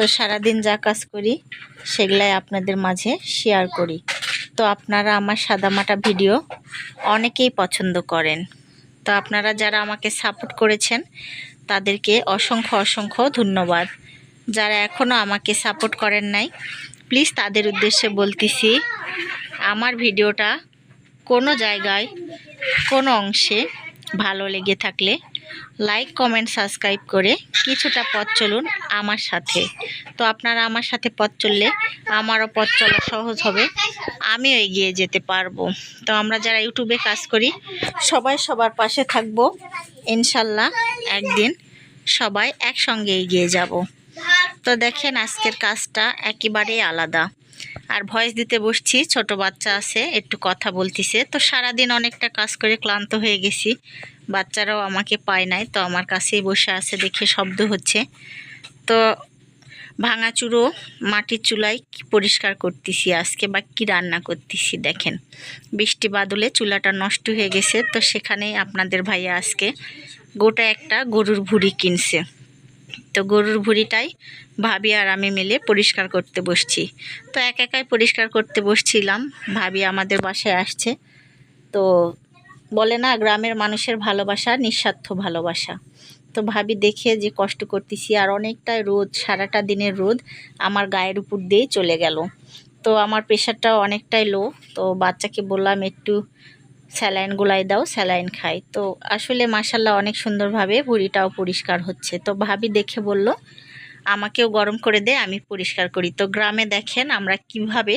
তো সারাদিন যা কাজ করি, সেগুলাই আপনাদের মাঝে শেয়ার করি। তো আপনারা আমার সাদামাটা ভিডিও অনেকেই পছন্দ করেন। তো আপনারা যারা আমাকে সাপোর্ট করেছেন, তাদেরকে অসংখ্য অসংখ্য ধন্যবাদ। যারা এখনও আমাকে সাপোর্ট করেন নাই প্লিজ তাদের উদ্দেশ্যে বলতেছি, আমার ভিডিওটা কোনো জায়গায়, কোনো অংশে ভালো লেগে থাকলে লাইক কমেন্ট সাবস্ক্রাইব করে কিছুটা পথ চলুন আমার সাথে। তো আপনারা আমার সাথে পথ চললে আমারও পথ চলা সহজ হবে। আমিও এগিয়ে যেতে পারব। তো আমরা যারা ইউটিউবে কাজ করি, সবাই সবার পাশে থাকব। ইনশাল্লাহ একদিন সবাই একসঙ্গে এগিয়ে যাব। তো দেখেন আজকের কাজটা একেবারেই আলাদা। আর ভয়েস দিতে বসছি, ছোট বাচ্চা আছে, একটু কথা বলতিছে। তো সারাদিন অনেকটা কাজ করে ক্লান্ত হয়ে গেছি। বাচ্চারাও আমাকে পায় নাই, তো আমার কাছেই বসে আছে দেখে শব্দ হচ্ছে। তো ভাঙাচুরো, মাটির চুলায় পরিষ্কার করতেছি, আজকে বা কি রান্না করতেছি দেখেন। বৃষ্টি বাদলে চুলাটা নষ্ট হয়ে গেছে, তো সেখানেই আপনাদের ভাইয়া আজকে গোটা একটা গরুর ভুড়ি কিনছে। তো গরুর ভুড়িটাই ভাবি আর আমি মিলে পরিষ্কার করতে বসছি। তো এক একাই পরিষ্কার করতে বসছিলাম, ভাবি আমাদের বাসায় আসছে। তো বলে না, গ্রামের মানুষের ভালোবাসা নিঃস্বার্থ ভালোবাসা। তো ভাবি, দেখে যে কষ্ট করতেছি, আর অনেকটাই রোদ, সারাটা দিনের রোদ আমার গায়ের উপর দিয়েই চলে গেল। তো আমার প্রেশারটাও অনেকটাই লো তো বাচ্চাকে বললাম, একটু স্যালাইন গোলাই দাও, স্যালাইন খাই। তো আসলে মাসাল্লাহ অনেক সুন্দরভাবে ভুঁড়িটাও পরিষ্কার হচ্ছে। তো ভাবি দেখে বলল, আমাকেও গরম করে দে, আমি পরিষ্কার করি। তো গ্রামে দেখেন আমরা কীভাবে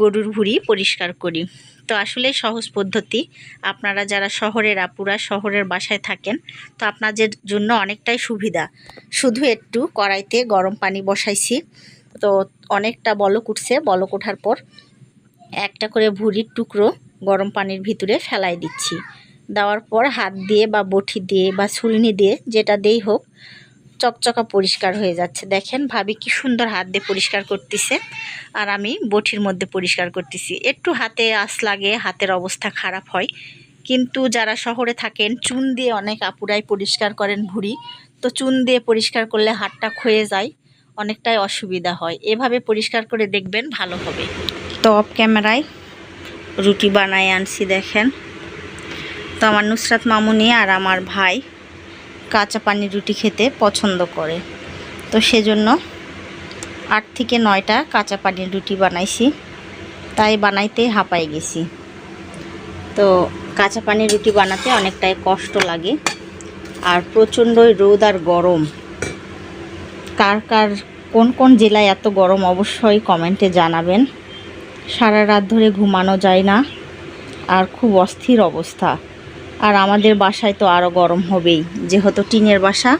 গরুর ভুঁড়ি পরিষ্কার করি। তো আসলে সহজ পদ্ধতি। আপনারা যারা শহরের আপুরা, শহরের বাসায় থাকেন, তো আপনাদের জন্য অনেকটাই সুবিধা। শুধু একটু কড়াইতে গরম পানি বসাইছি। তো অনেকটা বলক উঠছে। বলক ওঠার পর একটা করে ভুঁড়ির টুকরো গরম পানির ভিতরে ফেলাই দিচ্ছি। দেওয়ার পর হাত দিয়ে বা বটি দিয়ে বা ছুলনি দিয়ে যেটা দেই হোক চকচকা পরিষ্কার হয়ে যাচ্ছে। দেখেন ভাবি কি সুন্দর হাত দিয়ে পরিষ্কার করতেছে। আর আমি বটির মধ্যে পরিষ্কার করতেছি। একটু হাতে আস লাগে, হাতের অবস্থা খারাপ হয়। কিন্তু যারা শহরে থাকেন, চুন দিয়ে অনেক আপুরাই পরিষ্কার করেন ভুঁড়ি। তো চুন দিয়ে পরিষ্কার করলে হাতটা ক্ষয়ে যায়, অনেকটাই অসুবিধা হয়। এভাবে পরিষ্কার করে দেখবেন ভালো হবে। তো অফ ক্যামেরায় রুটি বানায় আনছি দেখেন। তো আমার নুসরাত মামুনি আর আমার ভাই কাঁচা পানি রুটি খেতে পছন্দ করে। তো সেজন্য আট থেকে নয়টা কাঁচা পানির রুটি বানাইছি। তাই বানাইতে হাঁপাই গেছি। তো কাঁচা পানির রুটি বানাতে অনেকটাই কষ্ট লাগে। আর প্রচণ্ডই রোদ আর গরম। কার কার, কোন কোন জেলায় এত গরম অবশ্যই কমেন্টে জানাবেন। সারা রাত ধরে ঘুমানো যায় না। আর খুব অস্থির অবস্থা। আর আমাদের বাসায় তো আরও গরম হবেই। যেহেতু টিনের বাসা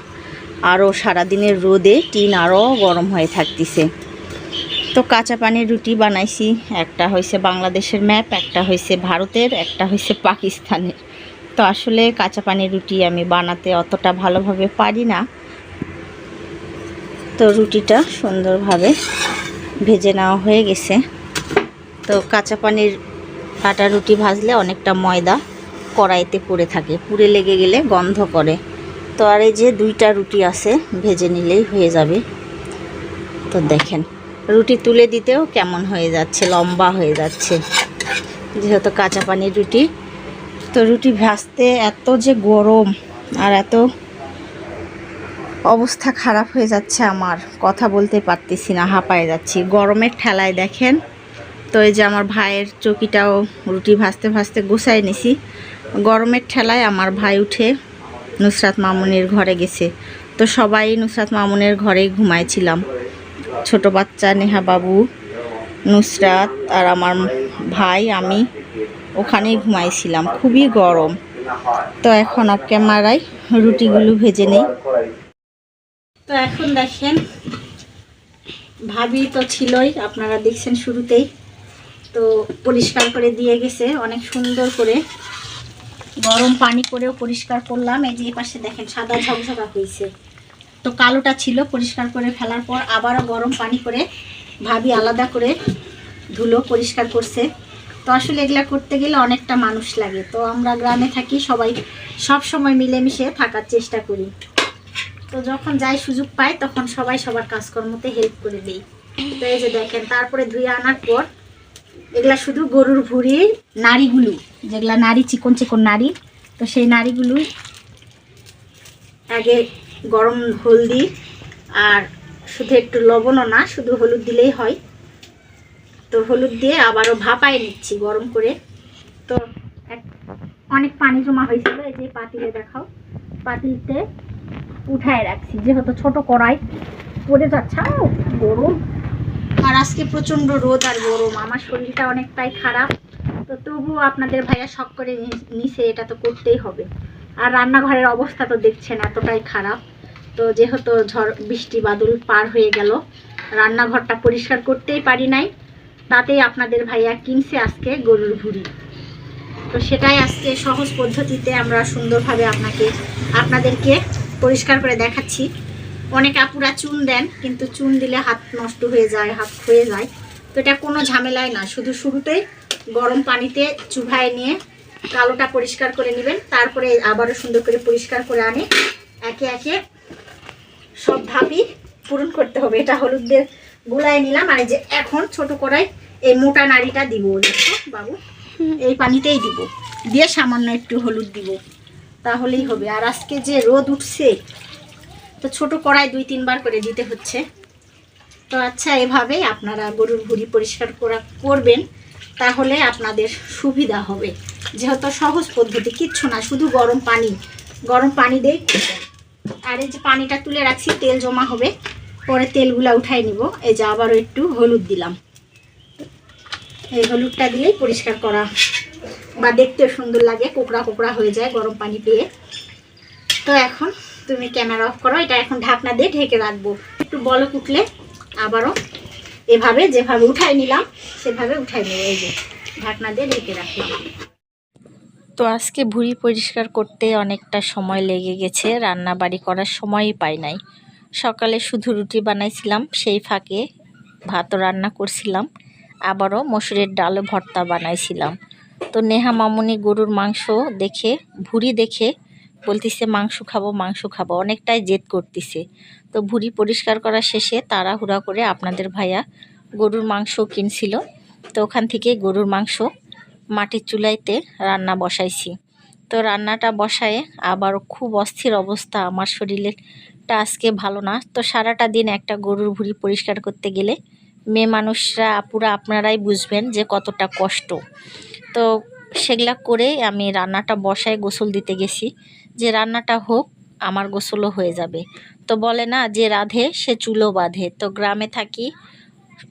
আরও সারাদিনের রোদে টিন আরও গরম হয়ে থাকতেছে। তো কাঁচা পানির রুটি বানাইছি, একটা হয়েছে বাংলাদেশের ম্যাপ, একটা হয়েছে ভারতের, একটা হয়েছে পাকিস্তানের। তো আসলে কাঁচা পানির রুটি আমি বানাতে অতটা ভালোভাবে পারি না। তো রুটিটা সুন্দরভাবে ভেজে নেওয়া হয়ে গেছে। তো কাঁচা পানির আটা রুটি ভাজলে অনেকটা ময়দা কড়াইতে পড়ে থাকে। পুড়ে লেগে গেলে গন্ধ করে। তো আর এই যে দুইটা রুটি আছে, ভেজে নিলেই হয়ে যাবে। তো দেখেন, রুটি তুলে দিতেও কেমন হয়ে যাচ্ছে, লম্বা হয়ে যাচ্ছে। যেহেতু কাঁচা পানির রুটি, তো রুটি ভাজতে এত যে গরম আর এত অবস্থা খারাপ হয়ে যাচ্ছে আমার। কথা বলতে পারতেছি না, হাঁপায়ে যাচ্ছি। গরমের ঠেলায় দেখেন, তো এই যে আমার ভাইয়ের চকিটাও রুটি ভাজতে ভাজতে গুছাই নিছি। গরমের ঠেলায় আমার ভাই উঠে নুসরাত মামুনের ঘরে গেছে। তো সবাই নুসরাত মামুনের ঘরেই ঘুমাইছিলাম। ছোট বাচ্চা নেহা বাবু, নুসরাত আর আমার ভাই, আমি ওখানেই ঘুমাইছিলাম। খুবই গরম। তো এখন অফ ক্যামেরায় রুটিগুলো ভেজে নেই। তো এখন দেখেন, ভাবি তো ছিলই, আপনারা দেখছেন শুরুতেই। তো পরিষ্কার করে দিয়ে গেছে, অনেক সুন্দর করে। গরম পানি করেও পরিষ্কার করলাম। এই যে পাশে দেখেন, সাদা ঝকঝকা হয়েছে। তো কালোটা ছিল, পরিষ্কার করে ফেলার পর আবারও গরম পানি করে ভাবি আলাদা করে ধুলো পরিষ্কার করছে। তো আসলে এগুলা করতে গেলে অনেকটা মানুষ লাগে। তো আমরা গ্রামে থাকি, সবাই সব সময় মিলেমিশে থাকার চেষ্টা করি। তো যখন যাই সুযোগ পাই, তখন সবাই সবার কাজকর্মতে হেল্প করে দিই। তো এই যে দেখেন, তারপরে ধুয়ে আনার পর এগুলা শুধু গরুর ভুঁড়ির নাড়িগুলো, যেগুলা নাড়ি, চিকন চিকন নাড়ি। তো সেই নাড়িগুলোই আগে গরম হলদি আর শুধু একটু লবণও না, শুধু হলুদ দিলেই হয়। তো হলুদ দিয়ে আবারও ভাপায় নিচ্ছি গরম করে। তো অনেক পানি জমা হয়েছিল, এই যে পাতিলে দেখাও। পাতিলতে উঠায় রাখছি, যেহেতু ছোট কড়াই। পড়ে যাচ্ছে গরম। আর আজকে প্রচণ্ড রোদ আর গরম। আমার শরীরটা অনেকটাই খারাপ। তো তবুও আপনাদের ভাইয়া শখ করে নিছে, এটা তো করতেই হবে। আর রান্নাঘরের অবস্থা তো দেখছেন এতটাই খারাপ। তো যেহেতু ঝড়, বৃষ্টি বাদল পার হয়ে গেল, রান্নাঘরটা পরিষ্কার করতেই পারি নাই। তাতেই আপনাদের ভাইয়া কিনছে আজকে গরুর ভুড়ি। তো সেটাই আজকে সহজ পদ্ধতিতে আমরা সুন্দরভাবে আপনাকে, আপনাদেরকে পরিষ্কার করে দেখাচ্ছি। অনেক আপুরা চুন দেন, কিন্তু চুন দিলে হাত নষ্ট হয়ে যায়, হাত ক্ষয়ে যায়। তো এটা কোনো ঝামেলায় না, শুধু শুরুতেই গরম পানিতে চুভায় নিয়ে কালোটা পরিষ্কার করে নেবেন, তারপরে আবারও সুন্দর করে পরিষ্কার করে আনে। একে একে সব ধাপই পূরণ করতে হবে, এটা হলুদ দিয়ে গুলায় নিলাম, আর যে এখন ছোট কড়াই, এই মোটা নাড়িটা দিব, দেখো বাবু, এই পানিতেই দিব। দিয়ে সামান্য একটু হলুদ দিব, তাহলেই হবে। আর আজকে যে রোদ উঠছে তো ছোট কড়াই দুই তিনবার করে দিতে হচ্ছে। তো আচ্ছা এভাবেই আপনারা গরুর ভুড়ি পরিষ্কার করা করবেন, তাহলে আপনাদের সুবিধা হবে। যেহেতু সহজ পদ্ধতি, কিচ্ছু না, শুধু গরম পানি। গরম পানি দিয়েই আর এই যে পানিটা তুলে রাখছি, তেল জমা হবে। পরে তেলগুলা উঠাই নিব। এই যে আবারও একটু হলুদ দিলাম। এই হলুদটা দিলেই পরিষ্কার করা বা দেখতেও সুন্দর লাগে, কোকড়া কোকড়া হয়ে যায় গরম পানি পেয়ে। তো এখন তুমি ক্যামেরা অফ করো, এটা এখন ঢাকনা দিয়ে ঢেকে রাখব। একটু বলক উঠলে, আবারও এভাবে যেভাবে উঠাই নিলাম, সেভাবে উঠাই নেব, এই যে ঢাকনা দিয়ে ঢেকে রাখলাম। তো আজকে ভুঁড়ি পরিষ্কার করতে অনেকটা সময় লেগে গেছে রান্না বাড়ি করার সময়ই পাই নাই। সকালে শুধু রুটি বানাইছিলাম, সেই ফাঁকে ভাতও রান্না করছিলাম, আবারও মসুরের ডাল ভর্তা বানাইছিলাম। তো নেহা মামুনি গরুর মাংস দেখে, ভুঁড়ি দেখে বলতিছে, মাংস খাব মাংস খাব। অনেকটাই জেদ করতেছে। তো ভুঁড়ি পরিষ্কার করা শেষে তাড়াহুড়া করে আপনাদের ভাইয়া গরুর মাংস কিনছিল। তো ওখান থেকে গরুর মাংস মাটির চুলাইতে রান্না বসাইছি। তো রান্নাটা বসায়ে আবার খুব অস্থির অবস্থা। আমার শরীরেরটা আজকে ভালো না। তো সারাটা দিন একটা গরুর ভুঁড়ি পরিষ্কার করতে গেলে মেয়ে মানুষরা, আপুরা, আপনারাই বুঝবেন যে কতটা কষ্ট। তো সেগুলা করে আমি রান্নাটা বসায় গোসল দিতে গেছি। যে রান্নাটা হোক, আমার গোসলও হয়ে যাবে। তো বলে না, যে রাধে, সে চুলো বাঁধে। তো গ্রামে থাকি,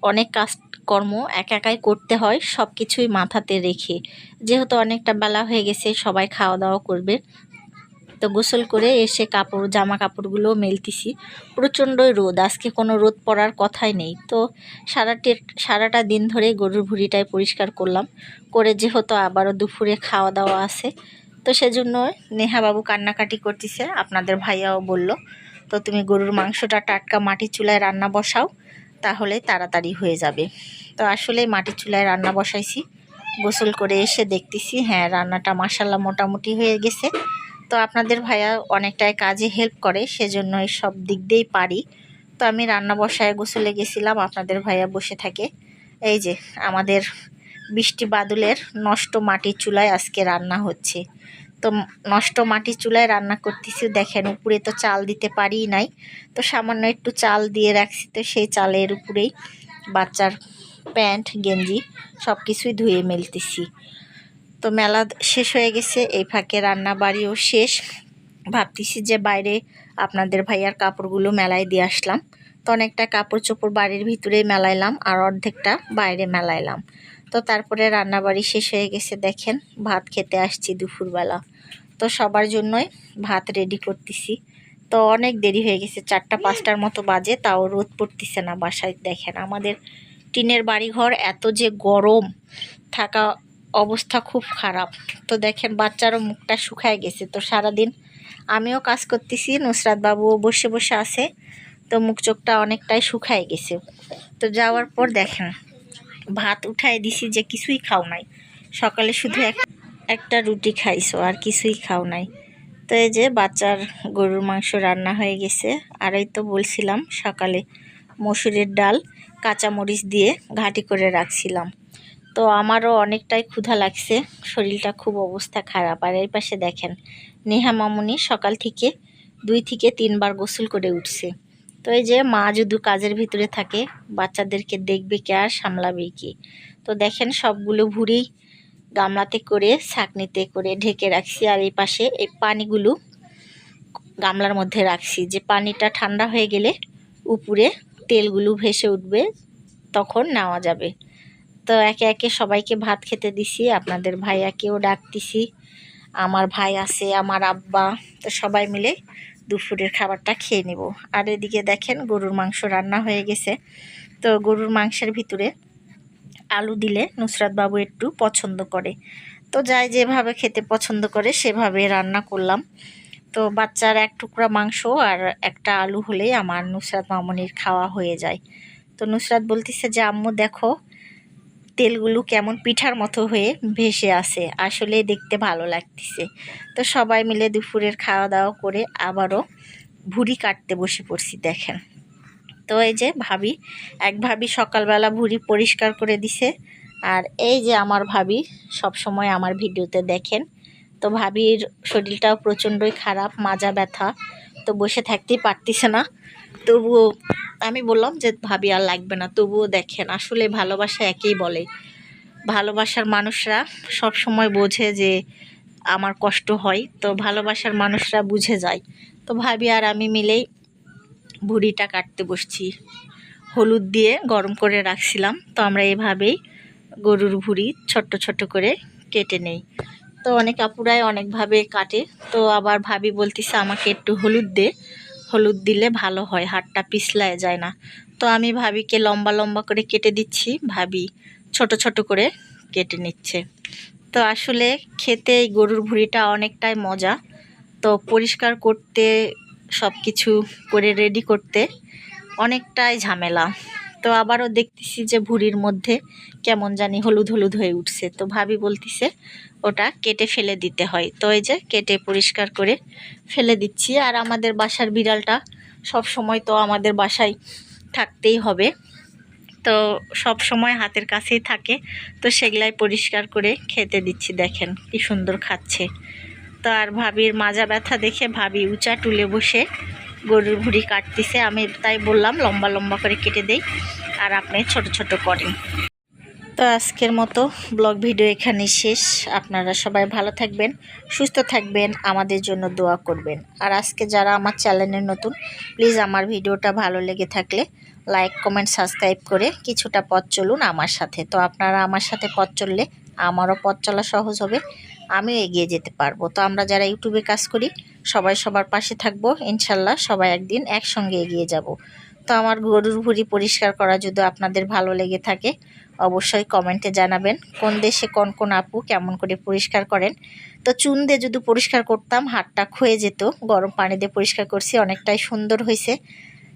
অনেক কাজকর্ম একা একাই করতে হয় সব কিছুই মাথাতে রেখে। যেহেতু অনেকটা বেলা হয়ে গেছে, সবাই খাওয়া দাওয়া করবে। তো গোসল করে এসে কাপড় জামা কাপড়গুলো মেলতেছি। প্রচণ্ডই রোদ, আজকে কোনো রোদ পড়ার কথাই নেই। তো সারাটি, সারাটা দিন ধরে গরুর ভুঁড়িটাই পরিষ্কার করলাম। করে যেহেতু আবারও দুপুরে খাওয়া দাওয়া আছে তো সেজন্য নেহাবাবু কান্নাকাটি করতেছে। আপনাদের ভাইয়াও বলল, তো তুমি গরুর মাংসটা টাটকা মাটির চুলায় রান্না বসাও, তাহলে তাড়াতাড়ি হয়ে যাবে। তো আসলে মাটির চুলায় রান্না বসাইছি, গোসল করে এসে দেখতেছি হ্যাঁ রান্নাটা মাসাল্লাহ মোটামুটি হয়ে গেছে। তো আপনাদের ভাইয়া অনেকটাই কাজে হেল্প করে, সেজন্য সব দিক দিয়েই পারি। তো আমি রান্না বসায় গোসলে গেছিলাম, আপনাদের ভাইয়া বসে থাকে। এই যে, আমাদের বৃষ্টি বাদলের নষ্ট মাটির চুলায় আজকে রান্না হচ্ছে। তো নষ্ট মাটির চুলায় রান্না করতেছি, দেখেন উপরে তো চাল দিতে পারি নাই। তো সামান্য একটু চাল দিয়ে রাখছি তো সেই চালের উপরেই বাচ্চার প্যান্ট, গেঞ্জি সব কিছুই ধুয়ে মেলতেছি। তো মেলা শেষ হয়ে গেছে, এই ফাঁকে রান্না বাড়িও শেষ। ভাবতেছি যে বাইরে আপনাদের ভাইয়ার কাপড়গুলো মেলায় দিয়ে আসলাম। তো অনেকটা কাপড় চোপড় বাড়ির ভিতরে মেলাইলাম আর অর্ধেকটা বাইরে মেলাইলাম। তো তারপরে রান্না বাড়ি শেষ হয়ে গেছে, দেখেন ভাত খেতে আসছি দুপুরবেলা। তো সবার জন্যই ভাত রেডি করতেছি। তো তো অনেক দেরি হয়ে গেছে, চারটা পাঁচটার মতো বাজে, তাও রোদ পড়তেছে না বাসায়, দেখেন। আমাদের টিনের বাড়িঘর এত যে গরম, থাকা অবস্থা খুব খারাপ। তো দেখেন বাচ্চারও মুখটা শুকায় গেছে। তো সারাদিন আমিও কাজ করতেছি, নুসরাত বাবুও বসে বসে আছে, তো মুখ চোখটা অনেকটাই শুকায় গেছে। তো যাওয়ার পর দেখেন ভাত উঠায় দিছি যে কিছুই খাও নাই। সকালে শুধু এক একটা রুটি খাইছো, আর কিছুই খাও নাই। তো এই যে বাচ্চার গরুর মাংস রান্না হয়ে গেছে। আর এই তো বলছিলাম, সকালে মসুরের ডাল, কাঁচামরিচ দিয়ে ঘাটি করে রাখছিলাম। তো আমারও অনেকটাই ক্ষুধা লাগছে, শরীরটা খুব অবস্থা খারাপ। আর এই পাশে দেখেন, নেহা মামুনি সকাল থেকে দুই থেকে তিনবার গোসল করে উঠছে। তো এই যে মা যদি কাজের ভিতরে থাকে, বাচ্চাদেরকে দেখবে কে আর সামলাবে কি? তো দেখেন সবগুলো ভুড়ি গামলাতে করে, ছাকনিতে করে ঢেকে রাখছি আর এই পাশে এই পানিগুলো গামলার মধ্যে রাখছি। যে পানিটা ঠান্ডা হয়ে গেলে উপরে তেলগুলো ভেসে উঠবে, তখন নেওয়া যাবে। তো একে একে সবাইকে ভাত খেতে দিছি, আপনাদের ভাইয়াকেও ডাকতেছি, আমার ভাই আছে, আমার আব্বা, তো সবাই মিলে দুপুরের খাবারটা খেয়ে নিব। আর এদিকে দেখেন গরুর মাংস রান্না হয়ে গেছে। তো গরুর মাংসের ভিতরে আলু দিলে নুসরাত বাবু একটু পছন্দ করে। তো যাই যেভাবে খেতে পছন্দ করে সেভাবে রান্না করলাম। তো বাচ্চার এক টুকরা মাংস আর একটা আলু হলেই আমার নুসরাত মামনির খাওয়া হয়ে যায়। তো নুসরাত বলতেছে যে, আম্মু, দেখো তেলগুলো কেমন পিঠার মতো হয়ে ভেসে আসে, আসলে দেখতে ভালো লাগতেছে। তো সবাই মিলে দুপুরের খাওয়া দাওয়া করে আবারও ভুড়ি কাটতে বসে পড়ছি, দেখেন। তো এই যে ভাবি, এক ভাবি সকালবেলা ভুড়ি পরিষ্কার করে দিছে, আর এই যে আমার ভাবি সব সময় আমার ভিডিওতে দেখেন। তো ভাবির শরীরটাও প্রচণ্ডই খারাপ, মাজা ব্যথা, তো বসে থাকতেই পারতিছে না। তবুও আমি বললাম যে ভাবি আর লাগবে না, তবুও দেখেন আসলে ভালোবাসা একেই বলে। ভালোবাসার মানুষরা সব সময় বোঝে যে আমার কষ্ট হয়, তো ভালোবাসার মানুষরা বুঝে যায়। তো ভাবি আর আমি মিলেই ভুড়িটা কাটতে বসছি। হলুদ দিয়ে গরম করে রাখছিলাম, তো আমরা এভাবেই গরুর ভুড়ি ছোট্ট ছোট্ট করে কেটে নেই। তো অনেক আপুরাই অনেকভাবে কাটে, তো আবার ভাবি বলতেছে আমাকে একটু হলুদ দে। হলুদ দিলে ভালো হয়, হাতটা পিছলায় যায় না। তো আমি ভাবিকে লম্বা লম্বা করে কেটে দিচ্ছি, ভাবি ছোট ছোট করে কেটে নিচ্ছে। তো আসলে খেতে এই গরুর ভুঁড়িটা অনেকটাই মজা। তো পরিষ্কার করতে সব কিছু করে রেডি করতে অনেকটাই ঝামেলা। তো আবারও দেখতেছি যে ভুঁড়ির মধ্যে কেমন জানি হলুদ হলুদ হয়ে উঠছে। তো ভাবি বলতিছে ওটা কেটে ফেলে দিতে হয়। তো এই যে কেটে পরিষ্কার করে ফেলে দিচ্ছি। আর আমাদের বাসার বিড়ালটা সব সময় তো আমাদের বাসায় থাকতেই হবে। তো সব সময় হাতের কাছেই থাকে। তো সেগুলাই পরিষ্কার করে খেতে দিচ্ছি, দেখেন কি সুন্দর খাচ্ছে। তো আর ভাবির মাজা ব্যথা দেখে ভাবি উঁচা টুলে বসে গরুর ভুড়ি কাটতেছে। আমি তাই বললাম, লম্বা লম্বা করে কেটে দেই। আর আপনি ছোট ছোট করেন। তো আজকের মতো ব্লগ ভিডিও এখানে শেষ। আপনারা সবাই ভালো থাকবেন, সুস্থ থাকবেন, আমাদের জন্য দোয়া করবেন। আর আজকে যারা আমার চ্যানেলে নতুন, প্লিজ আমার ভিডিওটা ভালো লেগে থাকলে লাইক, কমেন্ট, সাবস্ক্রাইব করে কিছুটা পথ চলুন আমার সাথে। তো আপনারা আমার সাথে পথ চললে আমারও পথ চলা সহজ হবে, আমিও এগিয়ে যেতে পারব। তো আমরা যারা ইউটিউবে কাজ করি, সবাই সবার পাশে থাকব, ইনশাল্লাহ সবাই একদিন একসঙ্গে এগিয়ে যাব। তো আমার গরুর ভুড়ি পরিষ্কার করা যদি আপনাদের ভালো লেগে থাকে অবশ্যই কমেন্টে জানাবেন কোন দেশে কোন কোন আপু কেমন করে পরিষ্কার করেন। তো চুন দিয়ে যদি পরিষ্কার করতাম, হাতটা খুয়ে যেত, গরম পানি দিয়ে পরিষ্কার করছি, অনেকটাই সুন্দর হয়েছে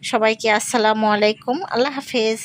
সবাইকে আসসালামু আলাইকুম, আল্লাহ হাফেজ।